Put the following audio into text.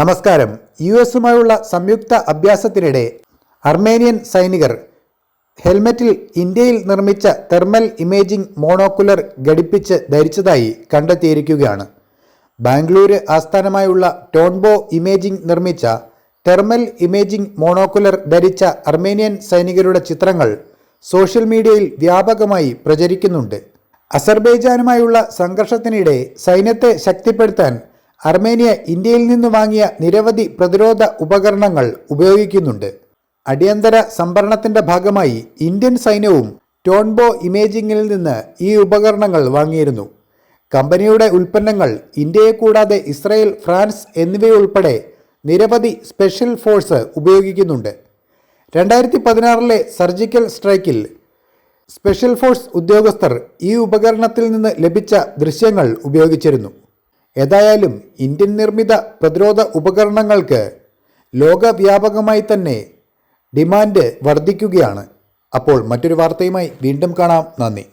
നമസ്കാരം. യു എസുമായുള്ള സംയുക്ത അഭ്യാസത്തിനിടെ അർമേനിയൻ സൈനികർ ഹെൽമെറ്റിൽ ഇന്ത്യയിൽ നിർമ്മിച്ച തെർമൽ ഇമേജിംഗ് മോണോക്കുലർ ഘടിപ്പിച്ച് ധരിച്ചതായി കണ്ടെത്തിയിരിക്കുകയാണ്. ബാംഗ്ലൂര് ആസ്ഥാനമായുള്ള ടോൺബോ ഇമേജിംഗ് നിർമ്മിച്ച തെർമൽ ഇമേജിംഗ് മോണോക്കുലർ ധരിച്ച അർമേനിയൻ സൈനികരുടെ ചിത്രങ്ങൾ സോഷ്യൽ മീഡിയയിൽ വ്യാപകമായി പ്രചരിക്കുന്നുണ്ട്. അസർബൈജാനുമായുള്ള സംഘർഷത്തിനിടെ സൈന്യത്തെ ശക്തിപ്പെടുത്താൻ അർമേനിയ ഇന്ത്യയിൽ നിന്ന് വാങ്ങിയ നിരവധി പ്രതിരോധ ഉപകരണങ്ങൾ ഉപയോഗിക്കുന്നുണ്ട്. അടിയന്തര സംഭരണത്തിന്റെ ഭാഗമായി ഇന്ത്യൻ സൈന്യവും ടോൺബോ ഇമേജിംഗിൽ നിന്ന് ഈ ഉപകരണങ്ങൾ വാങ്ങിയിരുന്നു. കമ്പനിയുടെ ഉൽപ്പന്നങ്ങൾ ഇന്ത്യയെ കൂടാതെ ഇസ്രായേൽ ഫ്രാൻസ് എന്നിവയുൾപ്പെടെ നിരവധി സ്പെഷ്യൽ ഫോഴ്സ് ഉപയോഗിക്കുന്നുണ്ട്. രണ്ടായിരത്തി പതിനാറിലെ സർജിക്കൽ സ്ട്രൈക്കിൽ സ്പെഷ്യൽ ഫോഴ്സ് ഉദ്യോഗസ്ഥർ ഈ ഉപകരണത്തിൽ നിന്ന് ലഭിച്ച ദൃശ്യങ്ങൾ ഉപയോഗിച്ചിരുന്നു. ഏതായാലും ഇന്ത്യൻ നിർമ്മിത പ്രതിരോധ ഉപകരണങ്ങൾക്ക് ലോകവ്യാപകമായി തന്നെ ഡിമാൻഡ് വർദ്ധിക്കുകയാണ്. അപ്പോൾ മറ്റൊരു വാർത്തയുമായി വീണ്ടും കാണാം. നന്ദി.